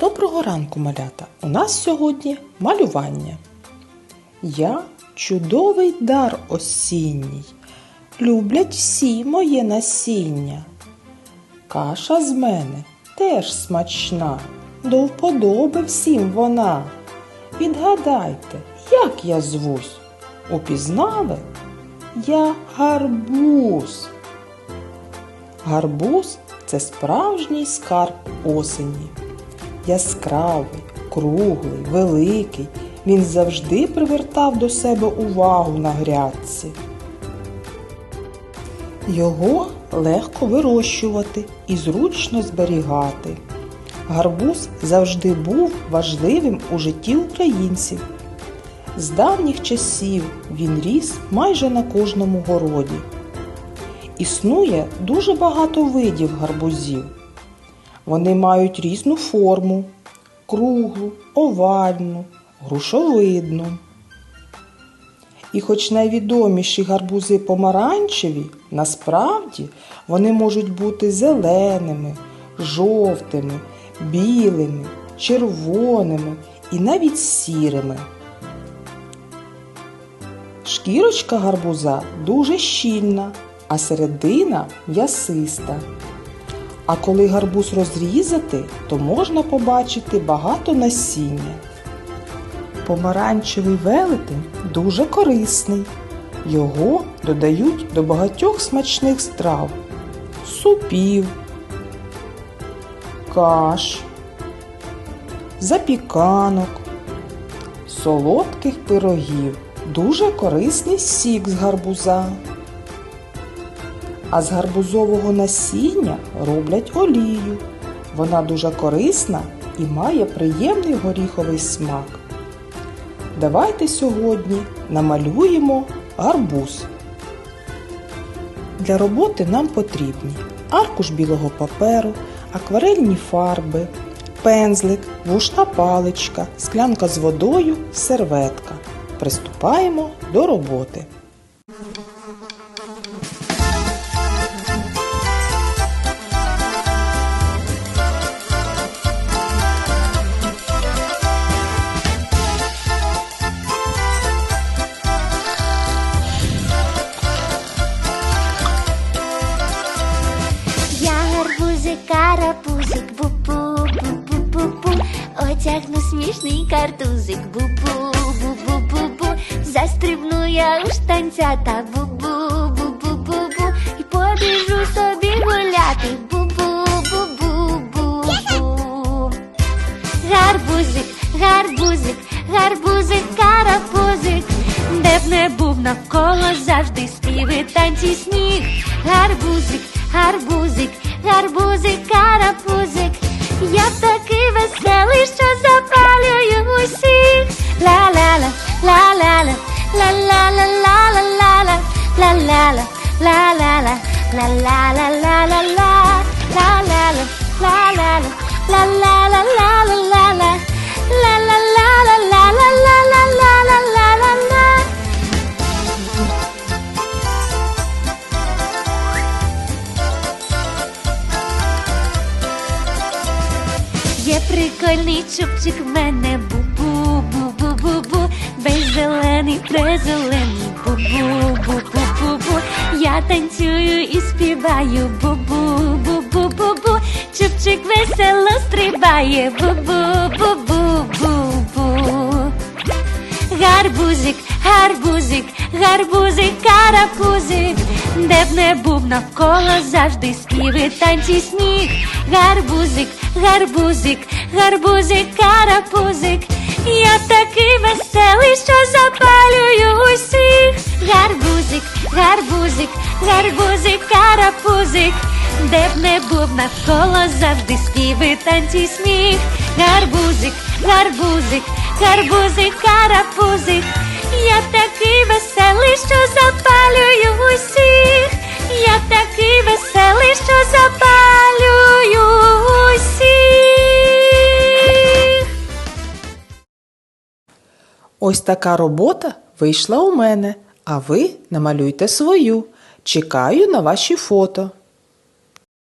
Доброго ранку, малята! У нас сьогодні малювання. Я чудовий дар осінній. Люблять всі моє насіння. Каша з мене теж смачна, до вподоби всім вона. Відгадайте, як я звусь? Упізнали? Я гарбуз. Гарбуз це справжній скарб осені. Яскравий, круглий, великий. Він завжди привертав до себе увагу на грядці. Його легко вирощувати і зручно зберігати. Гарбуз завжди був важливим у житті українців. З давніх часів він ріс майже на кожному городі. Існує дуже багато видів гарбузів. Вони мають різну форму круглу, овальну, грушовидну. І хоч найвідоміші гарбузи помаранчеві, насправді вони можуть бути зеленими, жовтими, білими, червоними і навіть сірими. Шкірочка гарбуза дуже щільна, а середина м'ясиста. А коли гарбуз розрізати, то можна побачити багато насіння. Помаранчевий велетень дуже корисний. Його додають до багатьох смачних страв супів, каш, запіканок, солодких пирогів. Дуже корисний сік з гарбуза. А з гарбузового насіння роблять олію. Вона дуже корисна і має приємний горіховий смак. Давайте сьогодні намалюємо гарбуз. Для роботи нам потрібні аркуш білого паперу, акварельні фарби, пензлик, вушна паличка, склянка з водою, серветка. Приступаємо до роботи. Смішний картузик, бу-бу, бу-бу-бу-бу. Застрибну я у штанцята, бу-бу, бу-бу-бу-бу. І побіжу собі гуляти, бу-бу, бу-бу-бу-бу Гарбузик, гарбузик, гарбузик, карапузик, де б не був навколо завжди співи, танці, сніг. Гарбузик, гарбузик, гарбузик, карапузик. Я такий веселий, що Є прикольний чубчик в мене бу-бу-бу-бу-бу-бу, без зелений, презелений бу-бу-бу. Танцюю і співаю бу-бу, бу-бу-бу-бу. Чубчик весело стрибає бу-бу, бу-бу-бу-бу. Гарбузик, гарбузик, гарбузик, карапузик, де б не був навколо завжди співи, танці, сніг. Гарбузик, гарбузик, гарбузик, карапузик. Я такий веселий, що запалюю гарбузик, карапузик, де б не був навколо завжди співи, танці, сміх. Гарбузик, гарбузик, гарбузик, карапузик. Я такий веселий, що запалюю усіх. Я такий веселий, що запалюю усіх. Ось така робота вийшла у мене, а ви намалюйте свою. Чекаю на ваші фото.